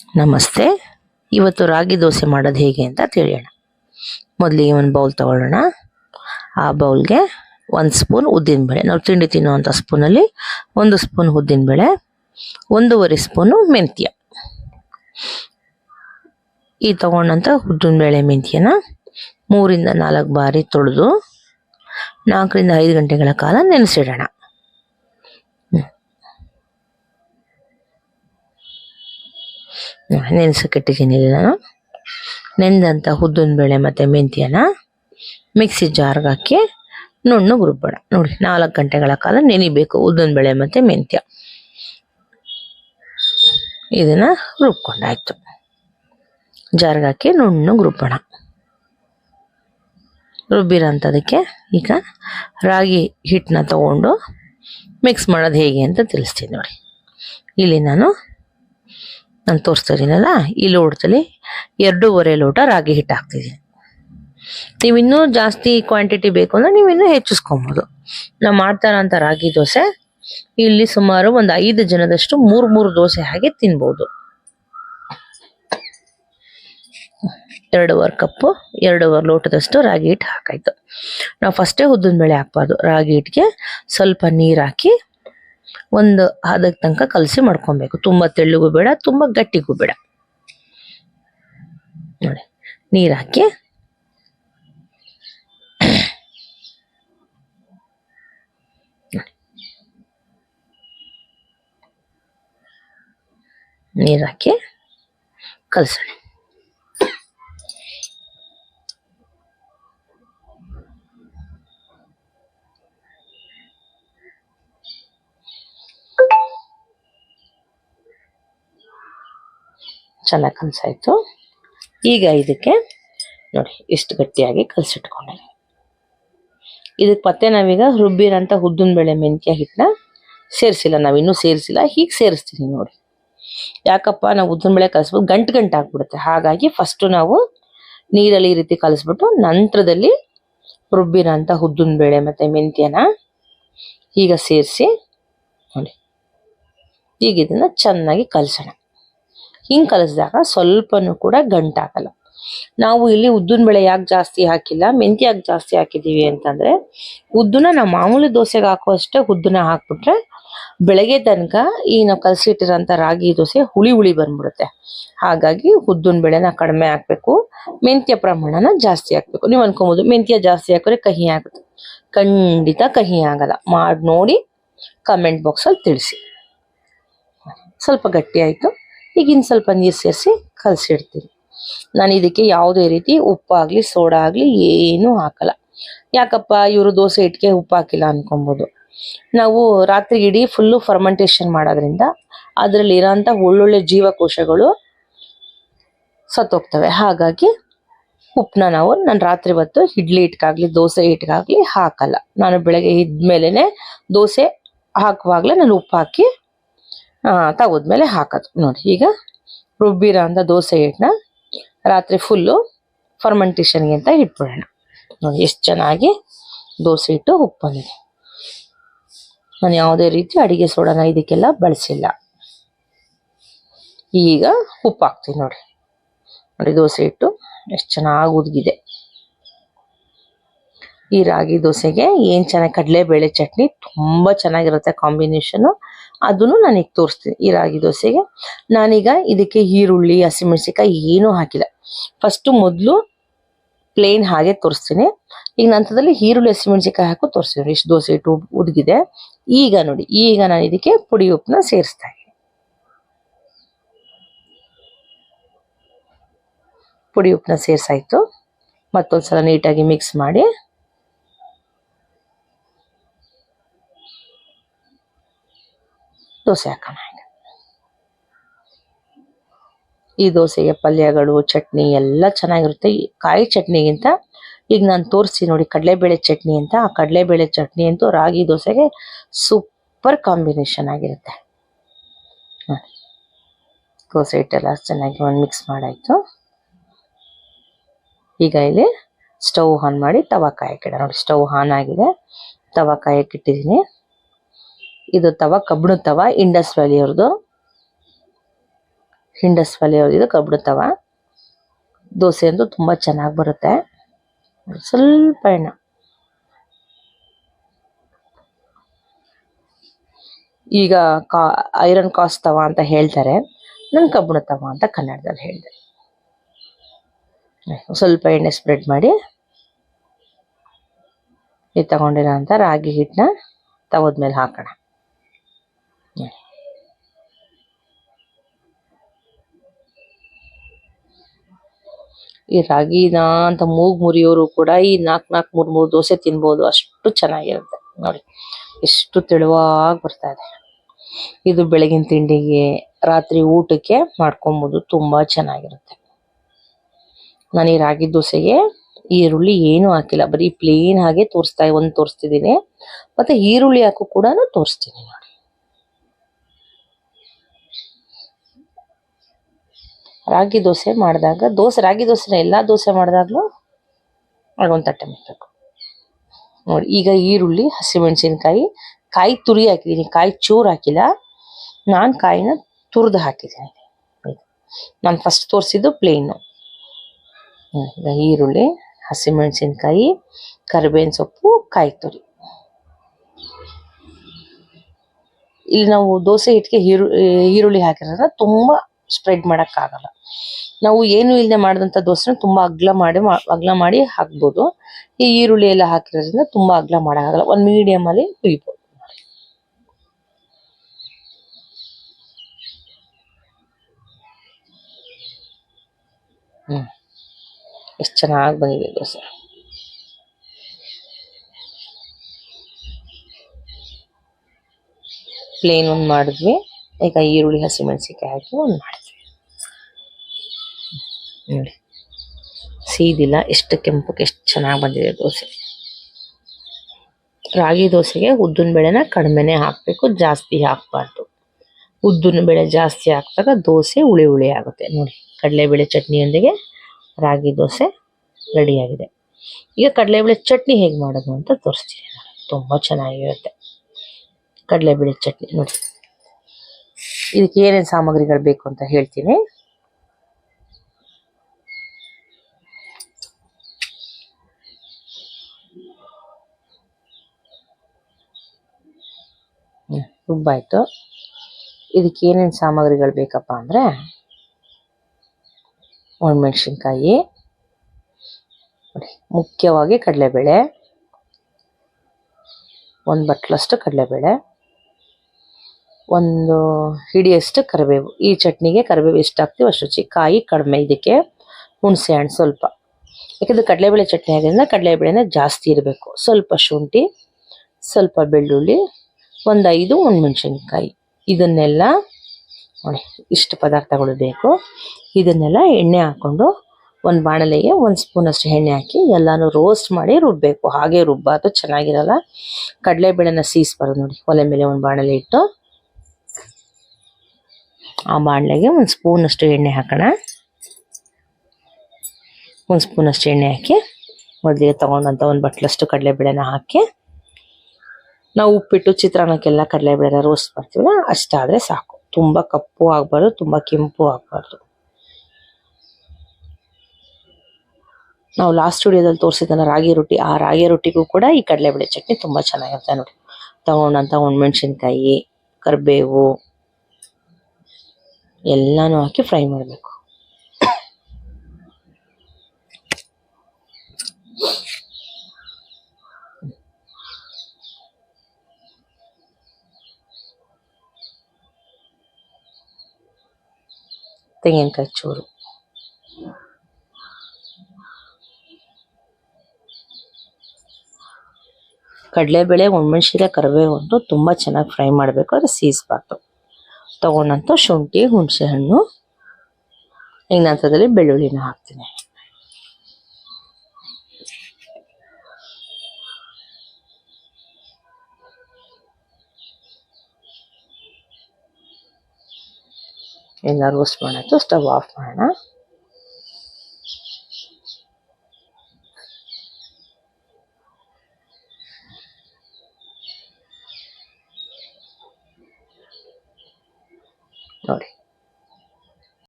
ನಮಸ್ತೆ. ಇವತ್ತು ರಾಗಿ ದೋಸೆ ಮಾಡೋದು ಹೇಗೆ ಅಂತ ತಿಳಿಯೋಣ. ಮೊದಲಿಗೆ ಒಂದು ಬೌಲ್ ತಗೊಳ್ಳೋಣ. ಆ ಬೌಲ್ಗೆ ಒಂದು ಸ್ಪೂನ್ ಉದ್ದಿನಬೇಳೆ ನಾವು ತಿಂಡಿ ತಿನ್ನುವಂಥ ಸ್ಪೂನಲ್ಲಿ ಒಂದು ಸ್ಪೂನ್ ಉದ್ದಿನಬೇಳೆ ಒಂದೂವರೆ ಸ್ಪೂನು ಮೆಂತ್ಯ. ಈ ತಗೊಂಡಂಥ ಉದ್ದಿನಬೇಳೆ ಮೆಂತ್ಯನ ಮೂರಿಂದ ನಾಲ್ಕು ಬಾರಿ ತೊಳೆದು ನಾಲ್ಕರಿಂದ ಐದು ಗಂಟೆಗಳ ಕಾಲ ನೆನೆಸಿಡೋಣ. ನೆನೆಸಕ್ಕಿಟ್ಟಿದ್ದೀನಿ ನಾನು. ನೆಂದಂಥ ಉದ್ದಿನಬೇಳೆ ಮತ್ತು ಮೆಂತ್ಯನ ಮಿಕ್ಸಿ ಜಾರ್ಗೆ ಹಾಕಿ ನುಣ್ಣು ರುಬ್ಬೋಣ ನೋಡಿ, ನಾಲ್ಕು ಗಂಟೆಗಳ ಕಾಲ ನೆನಿಬೇಕು ಉದ್ದಿನಬೇಳೆ ಮತ್ತು ಮೆಂತ್ಯ. ಇದನ್ನು ರುಬ್ಕೊಂಡಾಯ್ತು ಜಾರ್ಗೆ ಹಾಕಿ ನುಣ್ಣಗೆ ರುಬ್ಬೋಣ ರುಬ್ಬಿರೋಂಥದಕ್ಕೆ ಈಗ ರಾಗಿ ಹಿಟ್ಟನ್ನ ತಗೊಂಡು ಮಿಕ್ಸ್ ಮಾಡೋದು ಹೇಗೆ ಅಂತ ತಿಳಿಸ್ತೀನಿ ನೋಡಿ. ಇಲ್ಲಿ ನಾನು ನಾನು ತೋರಿಸ್ತಾ ಇದ್ದೀನಲ್ಲ ಈ ಲೋಟದಲ್ಲಿ ಎರಡೂವರೆ ಲೋಟ ರಾಗಿ ಹಿಟ್ಟು ಹಾಕ್ತಿದ್ದೀನಿ ನೀವು ಇನ್ನೂ ಜಾಸ್ತಿ ಕ್ವಾಂಟಿಟಿ ಬೇಕು ಅಂದರೆ ನೀವು ಇನ್ನೂ ಹೆಚ್ಚಿಸ್ಕೊಬೋದು. ನಾವು ಮಾಡ್ತಾ ಇರೋಂಥ ರಾಗಿ ದೋಸೆ, ಇಲ್ಲಿ ಸುಮಾರು ಒಂದು ಐದು ಜನದಷ್ಟು ಮೂರು ಮೂರು ದೋಸೆ ಹಾಗೆ ತಿನ್ಬೋದು. ಎರಡೂವರೆ ಕಪ್ಪು, ಎರಡೂವರೆ ಲೋಟದಷ್ಟು ರಾಗಿ ಹಿಟ್ಟು ಹಾಕಾಯ್ತು. ನಾವು ಫಸ್ಟೇ ಉದ್ದಿನ ಬೇಳೆ ಹಾಕ್ಬಾರ್ದು. ರಾಗಿ ಹಿಟ್ಟಿಗೆ ಸ್ವಲ್ಪ ನೀರು ಹಾಕಿ ಒಂದು ಹದಕ್ಕೆ ತನಕ ಕಲಸಿ ಮಾಡ್ಕೊಬೇಕು. ತುಂಬ ತೆಳ್ಳಗೂ ಬೇಡ, ತುಂಬ ಗಟ್ಟಿಗೂ ಬೇಡ. ನೋಡಿ, ನೀರು ಹಾಕಿ. ನೀರು ಹಾಕಿ. ಕಲಸೋಣ. ಚೆನ್ನಾಗಿ ಕಲಸಾಯಿತು. ಈಗ ಇದಕ್ಕೆ ನೋಡಿ, ಇಷ್ಟು ಗಟ್ಟಿಯಾಗಿ ಕಲಸಿಟ್ಕೊಂಡಿದ್ದೀನಿ ಇದಕ್ಕೆ ಮತ್ತೆ ನಾವೀಗ ರುಬ್ಬಿರೋಂಥ ಉದ್ದಿನ ಬೇಳೆ ಮೆಂತ್ಯ ಹಿಟ್ಟನ್ನ ಸೇರಿಸಿಲ್ಲ ನಾವಿನ್ನೂ ಸೇರಿಸಿಲ್ಲ, ಹೀಗೆ ಸೇರಿಸ್ತೀನಿ ನೋಡಿ. ಯಾಕಪ್ಪ, ನಾವು ಉದ್ದಿನ ಬೇಳೆ ಕಲಿಸ್ಬಿಟ್ಟು ಗಂಟು ಗಂಟು ಆಗ್ಬಿಡುತ್ತೆ. ಹಾಗಾಗಿ ಫಸ್ಟು ನಾವು ನೀರಲ್ಲಿ ಈ ರೀತಿ ಕಲಿಸ್ಬಿಟ್ಟು ನಂತರದಲ್ಲಿ ರುಬ್ಬಿರೋಂಥ ಉದ್ದಿನ ಬೇಳೆ ಮತ್ತು ಮೆಂತ್ಯನ ಈಗ ಸೇರಿಸಿ ನೋಡಿ. ಈಗ ಇದನ್ನು ಚೆನ್ನಾಗಿ ಕಲಸೋಣ. ಹಿಂಗೆ ಕಲಸಿದಾಗ ಸ್ವಲ್ಪನೂ ಕೂಡ ಗಂಟಾಗಲ್ಲ ನಾವು ಇಲ್ಲಿ ಉದ್ದಿನ ಬೇಳೆ ಯಾಕೆ ಜಾಸ್ತಿ ಹಾಕಿಲ್ಲ, ಮೆಂತ್ಯ ಯಾಕೆ ಜಾಸ್ತಿ ಹಾಕಿದ್ದೀವಿ ಅಂತಂದರೆ ಉದ್ದನ್ನ ನಾವು ಮಾಮೂಲಿ ದೋಸೆಗೆ ಹಾಕುವಷ್ಟೇ ಉದ್ದನ್ನ ಹಾಕ್ಬಿಟ್ರೆ ಬೆಳಗ್ಗೆ ತನಕ ಈ ನಾವು ಕಲಸಿಟ್ಟಿರೋಂಥ ರಾಗಿ ದೋಸೆ ಹುಳಿ ಹುಳಿ ಬಂದ್ಬಿಡುತ್ತೆ. ಹಾಗಾಗಿ ಉದ್ದಿನ ಬೇಳೆನ ಕಡಿಮೆ ಹಾಕಬೇಕು, ಮೆಂತ್ಯ ಪ್ರಮಾಣನ ಜಾಸ್ತಿ ಹಾಕಬೇಕು. ನೀವು ಅನ್ಕೊಬೋದು, ಮೆಂತ್ಯ ಜಾಸ್ತಿ ಹಾಕಿದ್ರೆ ಕಹಿ ಆಗುತ್ತೆ. ಖಂಡಿತ ಕಹಿ ಆಗಲ್ಲ. ಮಾಡಿ ನೋಡಿ ಕಮೆಂಟ್ ಬಾಕ್ಸಲ್ಲಿ ತಿಳಿಸಿ. ಸ್ವಲ್ಪ ಗಟ್ಟಿ ಆಯಿತು. ಈಗ ಇನ್ನು ಸ್ವಲ್ಪ ನೀರು ಸೇರಿಸಿ ಕಲಸಿಡ್ತೀನಿ. ನಾನು ಇದಕ್ಕೆ ಯಾವುದೇ ರೀತಿ ಉಪ್ಪಾಗಲಿ ಸೋಡಾ ಆಗಲಿ ಏನೂ ಹಾಕಲ್ಲ. ಯಾಕಪ್ಪ ಇವರು ದೋಸೆ ಹಿಟ್ಟಿಗೆ ಉಪ್ಪು ಹಾಕಿಲ್ಲ ಅನ್ಕೊಬೋದು. ನಾವು ರಾತ್ರಿ ಇಡೀ ಫುಲ್ಲು ಫರ್ಮೆಂಟೇಷನ್ ಮಾಡೋದ್ರಿಂದ ಅದರಲ್ಲಿ ಇರೋಂಥ ಒಳ್ಳೊಳ್ಳೆ ಜೀವಕೋಶಗಳು ಸತ್ತೋಗ್ತವೆ. ಹಾಗಾಗಿ ಉಪ್ಪನ್ನ ನಾವು ನಾನು ರಾತ್ರಿ ಹೊತ್ತು ಇಡ್ಲಿ ಹಿಟ್ಗಾಗ್ಲಿ, ದೋಸೆ ಹಿಟ್ಗಾಗ್ಲಿ ಹಾಕಲ್ಲ. ನಾನು ಬೆಳಗ್ಗೆ ಇದ್ಮೇಲೆ ದೋಸೆ ಹಾಕುವಾಗಲೇ ನಾನು ಉಪ್ಪು ಹಾಕಿ ತೆಗೆದ್ಮೇಲೆ ಹಾಕೋದು. ನೋಡಿ, ಈಗ ರುಬ್ಬಿರೋ ಅಂಥ ದೋಸೆ ಹಿಟ್ಟನ್ನ ರಾತ್ರಿ ಫುಲ್ಲು ಫರ್ಮೆಂಟೇಷನ್ಗೆ ಅಂತ ಇಟ್ಬಿಡೋಣ. ನೋಡಿ, ಎಷ್ಟು ಚೆನ್ನಾಗಿ ದೋಸೆ ಹಿಟ್ಟು ಉಪ್ಪು ಬಂದಿದೆ. ನಾನು ಯಾವುದೇ ರೀತಿ ಅಡಿಗೆ ಸೋಡನ ಇದಕ್ಕೆಲ್ಲ ಬಳಸಿಲ್ಲ. ಈಗ ಉಪ್ಪು ಹಾಕ್ತೀನಿ ನೋಡಿ. ನೋಡಿ, ದೋಸೆ ಹಿಟ್ಟು ಎಷ್ಟು ಚೆನ್ನಾಗಿ ಉದ್ಗಿದೆ ಈ ರಾಗಿ ದೋಸೆಗೆ ಏನು ಚೆನ್ನಾಗಿ ಕಡಲೆಬೇಳೆ ಚಟ್ನಿ ತುಂಬ ಚೆನ್ನಾಗಿರುತ್ತೆ ಕಾಂಬಿನೇಷನು. ಅದನ್ನು ನಾನೀಗ ತೋರಿಸ್ತೀನಿ ಈ ರಾಗಿ ದೋಸೆಗೆ. ನಾನೀಗ ಇದಕ್ಕೆ ಈರುಳ್ಳಿ ಹಸಿಮೆಣಸಿಕಾಯಿ ಏನೂ ಹಾಕಿಲ್ಲ. ಫಸ್ಟು ಮೊದಲು ಪ್ಲೇನ್ ಹಾಗೆ ತೋರಿಸ್ತೀನಿ. ಈಗ ನಂತರದಲ್ಲಿ ಈರುಳ್ಳಿ ಹಸಿಮೆಣಸಿಕಾಯಿ ಹಾಕು ತೋರಿಸ್ತೀನಿ ಇಷ್ಟು ದೋಸೆ ಇಟ್ಟು ಉದ್ಗಿದೆ ಈಗ ನೋಡಿ, ಈಗ ನಾನು ಇದಕ್ಕೆ ಪುಡಿ ಉಪ್ಪನ್ನ ಸೇರಿಸ್ತಾ ಪುಡಿ ಉಪ್ಪನ್ನ ಸೇರಿಸಾಯಿತು. ಮತ್ತೊಂದು ಸಲ ನೀಟಾಗಿ ಮಿಕ್ಸ್ ಮಾಡಿ. ದೋಸೆ ಹಾಕೋಣ ಈ ದೋಸೆಗೆ ಪಲ್ಯಗಳು, ಚಟ್ನಿ ಎಲ್ಲ ಚೆನ್ನಾಗಿರುತ್ತೆ. ಕಾಯಿ ಚಟ್ನಿಗಿಂತ ಈಗ ನಾನು ತೋರಿಸಿ ನೋಡಿ, ಕಡಲೆಬೇಳೆ ಚಟ್ನಿ ಅಂತ. ಆ ಕಡಲೆಬೇಳೆ ಚಟ್ನಿ ಅಂತೂ ರಾಗಿ ದೋಸೆಗೆ ಸೂಪರ್ ಕಾಂಬಿನೇಷನ್ ಆಗಿರುತ್ತೆ. ದೋಸೆ ಹಿಟ್ಟೆಲ್ಲ ಚೆನ್ನಾಗಿ ಒಂದು ಮಿಕ್ಸ್ ಮಾಡಾಯಿತು. ಈಗ ಇಲ್ಲಿ ಸ್ಟವ್ ಆನ್ ಮಾಡಿ ತವಾ ಕಾಯಕ್ಕಿಡ ನೋಡಿ, ಸ್ಟವ್ ಆನ್ ಆಗಿದೆ. ತವಾ ಕಾಯಕ್ಕಿಟ್ಟಿದ್ದೀನಿ ಇದು ತವ, ಕಬ್ಬಣ ತವ ಇಂಡಸ್ ವ್ಯಾಲಿ ಅವ್ರದ್ದು ಇಂಡಸ್ ವ್ಯಾಲಿ ಅವ್ರದ್ದು ಇದು ಕಬ್ಬಣ ತವ. ದೋಸೆ ಅಂತೂ ತುಂಬ ಚೆನ್ನಾಗಿ ಬರುತ್ತೆ. ಸ್ವಲ್ಪ ಎಣ್ಣೆ. ಈಗ ಕಾ, ಐರನ್ ಕಾಸ್ ತವ ಅಂತ ಹೇಳ್ತಾರೆ. ನಾನು ಕಬ್ಬಣ ತವ ಅಂತ ಕನ್ನಡದಲ್ಲಿ ಹೇಳಿದೆ. ಸ್ವಲ್ಪ ಎಣ್ಣೆ ಸ್ಪ್ರೆಡ್ ಮಾಡಿ. ಇದು ತಗೊಂಡಿರೋ ಅಂತ ರಾಗಿ ಹಿಟ್ಟನ್ನ ತವದ ಮೇಲೆ ಹಾಕೋಣ. ಈ ರಾಗಿನ ಅಂತ ಮೂಗ್ ಮುರಿಯೋರು ಕೂಡ ಈ ನಾಲ್ಕು ನಾಲ್ಕು ಮೂರ್ ಮೂರ್ ದೋಸೆ ತಿನ್ಬೋದು. ಅಷ್ಟು ಚೆನ್ನಾಗಿರುತ್ತೆ. ನೋಡಿ, ಎಷ್ಟು ತೆಳುವಾಗಿ ಬರ್ತಾ ಇದೆ. ಇದು ಬೆಳಗಿನ ತಿಂಡಿಗೆ, ರಾತ್ರಿ ಊಟಕ್ಕೆ ಮಾಡ್ಕೊಬೋದು. ತುಂಬಾ ಚೆನ್ನಾಗಿರುತ್ತೆ. ನಾನು ಈ ರಾಗಿ ದೋಸೆಗೆ ಈರುಳ್ಳಿ ಏನು ಹಾಕಿಲ್ಲ. ಬರೀ ಪ್ಲೇನ್ ಹಾಗೆ ತೋರಿಸ್ತಾ, ಒಂದು ತೋರಿಸ್ತಿದ್ದೀನಿ. ಮತ್ತೆ ಈರುಳ್ಳಿ ಹಾಕು ಕೂಡ ತೋರಿಸ್ತೀನಿ ರಾಗಿ ದೋಸೆ ಮಾಡಿದಾಗ, ದೋಸೆ, ರಾಗಿ ದೋಸೆನ ಎಲ್ಲ ದೋಸೆ ಮಾಡಿದಾಗಲೂ ಒಂದು ತಟ್ಟೆ ಮುಚ್ಚಬೇಕು ನೋಡಿ, ಈಗ ಈರುಳ್ಳಿ, ಹಸಿಮೆಣಸಿನ್ಕಾಯಿ, ಕಾಯಿ ತುರಿ ಹಾಕಿದ್ದೀನಿ ಕಾಯಿ ಚೂರು ಹಾಕಿಲ್ಲ. ನಾನು ಕಾಯಿನ ತುರಿದು ಹಾಕಿದ್ದೀನಿ ನಾನು ಫಸ್ಟ್ ತೋರಿಸಿದ್ದು ಪ್ಲೇನು ಈಗ ಈರುಳ್ಳಿ, ಹಸಿಮೆಣಸಿನ್ಕಾಯಿ, ಕರಿಬೇವಿನ ಸೊಪ್ಪು, ಕಾಯಿ ತುರಿ. ಇಲ್ಲಿ ನಾವು ದೋಸೆ ಹಿಟ್ಟಿಗೆ ಈರು, ಈರುಳ್ಳಿ ಹಾಕಿರೋದ್ರಿಂದ ತುಂಬಾ ಸ್ಪ್ರೆಡ್ ಆಗಲ್ಲ. ನಾವು ಏನು ಇಲ್ಲದೆ ಮಾಡಿದಂಥ ದೋಸೆನ ತುಂಬಾ ಅಗ್ಲ ಮಾಡಿ ಅಗ್ಲ ಮಾಡಿ ಹಾಕ್ಬೋದು. ಈ ಈರುಳ್ಳಿ ಎಲ್ಲ ಹಾಕಿರೋದ್ರಿಂದ ತುಂಬಾ ಅಗ್ಲ ಮಾಡೋಕ್ಕಾಗಲ್ಲ. ಒಂದು ಮೀಡಿಯಂ ಅಲ್ಲಿ ಹುಯ್ಬೋದು. ಹ್ಮ್. ಎಷ್ಟು ಚೆನ್ನಾಗಿ ಬಂದಿದೆ ದೋಸೆ. ಪ್ಲೇನ್ ಒಂದು ಮಾಡಿದ್ವಿ. ಈಗ ಈರುಳ್ಳಿ ಹಸಿಮೆಣಸಿನ್ಕಾಯಿ ಹಾಕಿ ಒಂದು ಮಾಡಿದ್ವಿ ನೋಡಿ. ಸೀದಿಲ್ಲ, ಎಷ್ಟು ಕೆಂಪಕ್ಕೆ ಎಷ್ಟು ಚೆನ್ನಾಗಿ ಬಂದಿದೆ ದೋಸೆ. ರಾಗಿ ದೋಸೆಗೆ ಉದ್ದಿನ ಬೇಳೆನ ಕಡಿಮೆನೆ ಹಾಕಬೇಕು, ಜಾಸ್ತಿ ಹಾಕಬಾರ್ದು. ಉದ್ದಿನ ಬೇಳೆ ಜಾಸ್ತಿ ಹಾಕಿದಾಗ ದೋಸೆ ಹುಳಿ ಹುಳಿ ಆಗುತ್ತೆ. ನೋಡಿ, ಕಡಲೆಬೇಳೆ ಚಟ್ನಿಯೊಂದಿಗೆ ರಾಗಿ ದೋಸೆ ರೆಡಿಯಾಗಿದೆ. ಈಗ ಕಡಲೆಬೇಳೆ ಚಟ್ನಿ ಹೇಗೆ ಮಾಡೋದು ಅಂತ ತೋರಿಸ್ತೀನಿ. ನೋಡಿ ತುಂಬ ಚೆನ್ನಾಗಿರುತ್ತೆ. ಕಡಲೆಬೇಳೆ ಚಟ್ನಿ ನೋಡಿ. ಇದಕ್ಕೆ ಏನೇನು ಸಾಮಗ್ರಿಗಳು ಬೇಕು ಅಂತ ಹೇಳ್ತೀನಿ. ರುಬ್ಬಾಯ್ತು ಇದಕ್ಕೆ ಏನೇನು ಸಾಮಗ್ರಿಗಳು ಬೇಕಪ್ಪ ಅಂದರೆ ಒಣಮೆಣಸಿನ್ಕಾಯಿ ಮುಖ್ಯವಾಗಿ ಕಡಲೆಬೇಳೆ, ಒಂದು ಬಟ್ಲಷ್ಟು ಕಡಲೆಬೇಳೆ, ಒಂದು ಹಿಡಿಯಷ್ಟು ಕರಿಬೇವು. ಈ ಚಟ್ನಿಗೆ ಕರಿಬೇವು ಎಷ್ಟು ಹಾಕ್ತೀವಿ ಅಷ್ಟು ರುಚಿ ಕಾಯಿ ಕಡಿಮೆ ಇದಕ್ಕೆ, ಹುಣಸೆ ಹಣ್ಣು ಸ್ವಲ್ಪ. ಯಾಕಂದರೆ ಕಡಲೆಬೇಳೆ ಚಟ್ನಿ ಆಗಿದ್ದರಿಂದ ಕಡಲೆಬೇಳೆನ ಜಾಸ್ತಿ ಇರಬೇಕು. ಸ್ವಲ್ಪ ಶುಂಠಿ, ಸ್ವಲ್ಪ ಬೆಳ್ಳುಳ್ಳಿ ಒಂದು ಐದು ಒಣಮೆಣಸಿನ್ಕಾಯಿ ಇದನ್ನೆಲ್ಲ ಇಷ್ಟು ಪದಾರ್ಥಗಳು ಬೇಕು. ಇದನ್ನೆಲ್ಲ ಎಣ್ಣೆ ಹಾಕ್ಕೊಂಡು ಒಂದು ಬಾಣಲೆಗೆ ಒಂದು ಸ್ಪೂನಷ್ಟು ಎಣ್ಣೆ ಹಾಕಿ ಎಲ್ಲಾನು ರೋಸ್ಟ್ ಮಾಡಿ ರುಬ್ಬಬೇಕು ಹಾಗೆ ರುಬ್ಬಾದು ಚೆನ್ನಾಗಿರಲ್ಲ. ಕಡಲೆಬೇಳೆನ ಸೀಸ್ಬಾರ್ದು ನೋಡಿ, ಒಲೆ ಮೇಲೆ ಒಂದು ಬಾಣಲೆ ಇಟ್ಟು. ಆ ಬಾಣಲೆಗೆ ಒಂದು ಸ್ಪೂನಷ್ಟು ಎಣ್ಣೆ ಹಾಕೋಣ. ಒಂದು ಸ್ಪೂನ್ ಅಷ್ಟು ಎಣ್ಣೆ ಹಾಕಿ, ಮೊದಲಿಗೆ ತೊಗೊಂಡಂಥ ಒಂದು ಬಟ್ಲಷ್ಟು ಕಡಲೆಬೇಳೆನ ಹಾಕಿ ನಾವು ಉಪ್ಪಿಟ್ಟು, ಚಿತ್ರಾನ್ನಕ್ಕೆಲ್ಲ ಕಡಲೆಬೇಳೆನ ರೋಸ್ಟ್ ಮಾಡ್ತೀವಲ್ಲ, ಅಷ್ಟಾದ್ರೆ ಸಾಕು. ತುಂಬಾ ಕಪ್ಪು ಆಗ್ಬಾರ್ದು, ತುಂಬಾ ಕೆಂಪು ಆಗ್ಬಾರ್ದು. ನಾವು ಲಾಸ್ಟ್ ಸ್ಟುಡಿಯೋದಲ್ಲಿ ತೋರಿಸಿದ್ದಲ್ಲ ರಾಗಿ ರೊಟ್ಟಿ, ಆ ರಾಗಿ ರೊಟ್ಟಿಗೂ ಕೂಡ ಈ ಕಡಲೆಬೇಳೆ ಚಟ್ನಿ ತುಂಬಾ ಚೆನ್ನಾಗಿರುತ್ತೆ ನೋಡಿ. ತಗೊಂಡಂತ ಒಣಮೆಣಸಿನ್ಕಾಯಿ ಕರಿಬೇವು, ಎಲ್ಲಾನು ಹಾಕಿ ಫ್ರೈ ಮಾಡಬೇಕು. ತೆಂಗಿನಕಾಯಿ ಚೂರು. ಕಡಲೆಬೇಳೆ ಒಣಮೆಣ್ಸಿನ್ಕಾಯಿ ಕರಿಬೇವು ಅಂತೂ ತುಂಬ ಚೆನ್ನಾಗಿ ಫ್ರೈ ಮಾಡಬೇಕು. ಅದು ಸೀಸ್ಬಾರ್ದು ತೊಗೊಂಡಂಥ ಶುಂಠಿ ಹುಣಸೆ ಹಣ್ಣು ನಂತರದಲ್ಲಿ ಬೆಳ್ಳುಳ್ಳಿನ ಹಾಕ್ತೀನಿ. ಎಲ್ಲ ರೋಸ್ಟ್ ಮಾಡಾಯ್ತು ಸ್ಟವ್ ಆಫ್ ಮಾಡೋಣ.